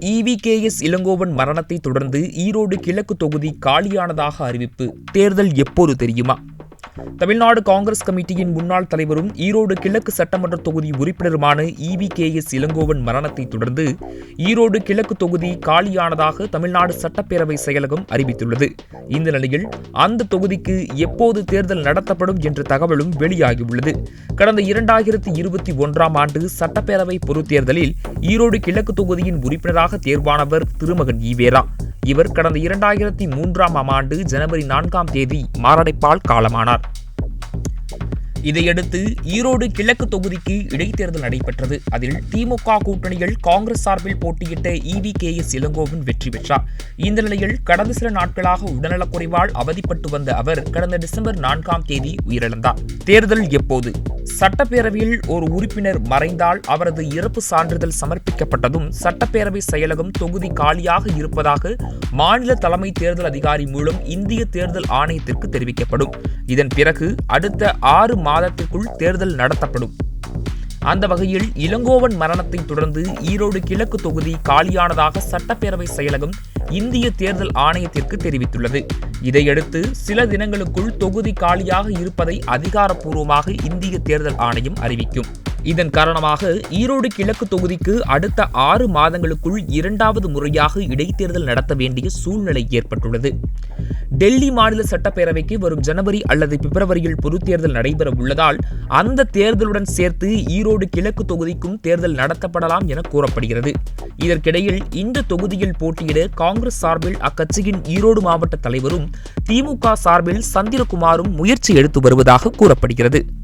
E V K S Elangovan மரணத்தை தொடர்ந்து ஈரோடு கிழக்கு தொகுதி காலியானதாக அறிவிப்பு. தேர்தல் எப்போது தெரியுமா? தமிழ்நாடு காங்கிரஸ் கமிட்டியின் முன்னாள் தலைவரும் ஈரோடு கிழக்கு சட்டமன்ற தொகுதி உறுப்பினருமான இவி கே எஸ் இளங்கோவன் மரணத்தை தொடர்ந்து ஈரோடு கிழக்கு தொகுதி காலியானதாக தமிழ்நாடு சட்டப்பேரவை செயலகம் அறிவித்துள்ளது. இந்த நிலையில் அந்த தொகுதிக்கு எப்போது தேர்தல் நடத்தப்படும் என்ற தகவலும் வெளியாகியுள்ளது. கடந்த இரண்டாயிரத்தி இருபத்தி ஒன்றாம் ஆண்டு சட்டப்பேரவை பொதுத்தேர்தலில் ஈரோடு கிழக்கு தொகுதியின் உறுப்பினராக தேர்வானவர் திருமகன் ஈவேரா இவர் கடந்த இரண்டாயிரத்தி மூன்றாம் ஆண்டு ஜனவரி நான்காம் தேதி மாரடைப்பால் காலமானார். இதையடுத்து ஈரோடு கிழக்கு தொகுதிக்கு இடைத்தேர்தல் நடைபெற்றது. அதில் திமுக கூட்டணியில் காங்கிரஸ் சார்பில் போட்டியிட்ட இவி கே எஸ் இளங்கோவன் வெற்றி பெற்றார். இந்த நிலையில் கடந்த சில நாட்களாக உடல்நலக்குறைவால் அவதிப்பட்டு வந்த அவர் கடந்த டிசம்பர் நான்காம் தேதி உயிரிழந்தார். தேர்தல் எப்போது? சட்டப்பேரவையில் ஒரு உறுப்பினர் மறைந்தால் அவரது இறப்பு சான்றிதழ் சமர்ப்பிக்கப்பட்டதும் சட்டப்பேரவை செயலகம் தொகுதி காலியாக இருப்பதாக மாநில தலைமை தேர்தல் அதிகாரி மூலம் இந்திய தேர்தல் ஆணையத்திற்கு தெரிவிக்கப்படும். இதன் பிறகு அடுத்த ஆறு மாதத்திற்குள் தேர்தல் நடத்தப்படும். அந்த வகையில் இளங்கோவன் மரணத்தை தொடர்ந்து ஈரோடு கிழக்கு தொகுதி காலியானதாக சட்டப்பேரவை செயலகம் இந்திய தேர்தல் ஆணையத்திற்கு தெரிவித்துள்ளது. இதையடுத்து சில தினங்களுக்குள் தொகுதி காலியாக இருப்பதை அதிகாரப்பூர்வமாக இந்திய தேர்தல் ஆணையம் அறிவிக்கும். இதன் காரணமாக ஈரோடு கிழக்கு தொகுதிக்கு அடுத்த ஆறு மாதங்களுக்குள் இரண்டாவது முறையாக இடைத்தேர்தல் நடத்த வேண்டிய சூழ்நிலை ஏற்பட்டுள்ளது. டெல்லி மாநில சட்டப்பேரவைக்கு வரும் ஜனவரி அல்லது பிப்ரவரியில் பொதுத்தேர்தல் நடைபெற உள்ளதால் அந்த தேர்தலுடன் சேர்த்து ஈரோடு கிழக்கு தொகுதிக்கும் தேர்தல் நடத்தப்படலாம் என கூறப்படுகிறது. இதற்கிடையில் இந்த தொகுதியில் போட்டியிட காங்கிரஸ் சார்பில் அக்கட்சியின் ஈரோடு மாவட்ட தலைவரும் திமுக சார்பில் சந்திரகுமாரும் முயற்சி எடுத்து வருவதாக கூறப்படுகிறது.